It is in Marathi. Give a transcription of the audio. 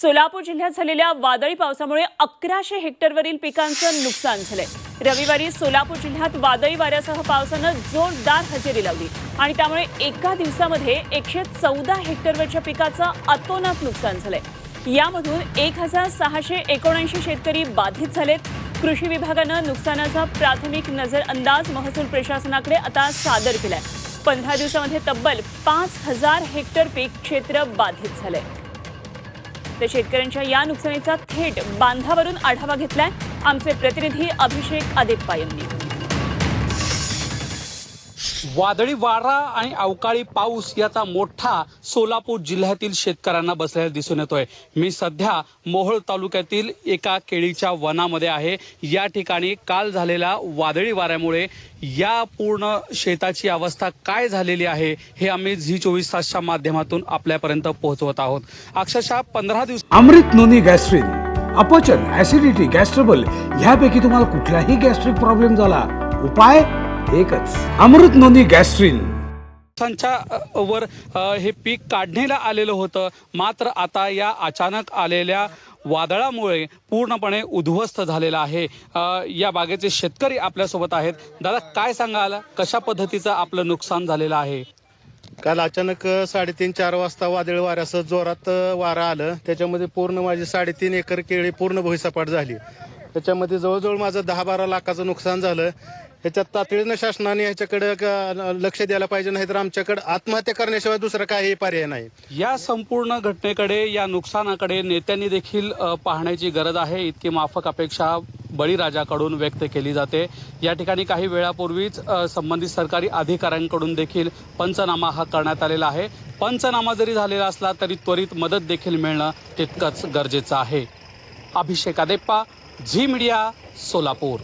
सोलापूर जिल्ह्यात झालेल्या वादळी पावसामुळे अकराशे हेक्टरवरील पिकांचं नुकसान झालंय. रविवारी सोलापूर जिल्ह्यात वादळी वाऱ्यासह पावसानं जोरदार हजेरी लावली आणि त्यामुळे एका दिवसामध्ये एकशे चौदा हेक्टरवरच्या पिकाचं अतोनात नुकसान झालंय. यामधून एक हजार सहाशे एकोणऐंशी शेतकरी बाधित झालेत. कृषी विभागानं नुकसानाचा प्राथमिक नजर अंदाज महसूल प्रशासनाकडे आता सादर केलाय. पंधरा दिवसामध्ये तब्बल पाच हजार हेक्टर पीक क्षेत्र बाधित झालंय. तर शेतकऱ्यांच्या या नुकसानीचा थेट बांधावरून आढावा घेतलाय आमचे प्रतिनिधी अभिषेक आदेप्पा यांनी. वादळी वारा आणि अवकाळी पाऊस याचा मोठा सोलापूर जिल्ह्यातील शेतकऱ्यांना बसलेला दिसून येतोय. मी सध्या मोहोळ तालुक्यातील एका केळीच्या वनामध्ये आहे. या ठिकाणी काल झालेल्या वादळी वाऱ्यामुळे या पूर्ण शेताची अवस्था काय झालेली आहे हे आम्ही झी चोवीस तासच्या माध्यमातून आपल्यापर्यंत पोहोचवत आहोत. अक्षरशः पंधरा दिवस अमृत नोनी गॅस्ट्रिन अपचन ऍसिडिटी गॅस्ट्रबल ह्यापैकी तुम्हाला कुठलाही गॅस्ट्रिक प्रॉब्लेम झाला उपाय? एकच. Amrit Noni Gastrin. वर हे पीक काढणीला आलेलं होतं. मात्र आता या अचानक आलेल्या वादळामुळे पूर्णपणे उद्ध्वस्त झालेलं आहे. या बागेचे शेतकरी आपल्यासोबत आहेत. दादा काय सांगाल? कशा पद्धतीचं आपलं नुकसान झालेलं आहे? काल अचानक साडेतीन चार वाजता वादळ वाऱ्यासह जोरात वारं आलं. त्याच्यामध्ये पूर्ण माझी साडेतीन एकर केळी पूर्ण भुईसपाट झाली. त्याच्यामध्ये जवळजवळ माझं दहा बारा लाखाचं नुकसान झालं. ह्याच्यात तातडीनं शासनाने ह्याच्याकडे क- लक्ष द्यायला पाहिजे नाही तर आमच्याकडे आत्महत्या करण्याशिवाय दुसरं काही पर्याय नाही. या संपूर्ण घटनेकडे या नुकसानाकडे नेत्यांनी देखील अ, पाहण्याची गरज आहे. इतकी माफक अपेक्षा बळीराजाकडून व्यक्त केली जाते. या ठिकाणी काही वेळापूर्वीच अ, संबंधित सरकारी अधिकाऱ्यांकडून देखील पंचनामा हा करण्यात आलेला आहे. पंचनामा जरी झालेला असला तरी त्वरित मदत देखील मिळणं तितकंच गरजेचं आहे. Abhishek Adeppa Zee Media Solapur.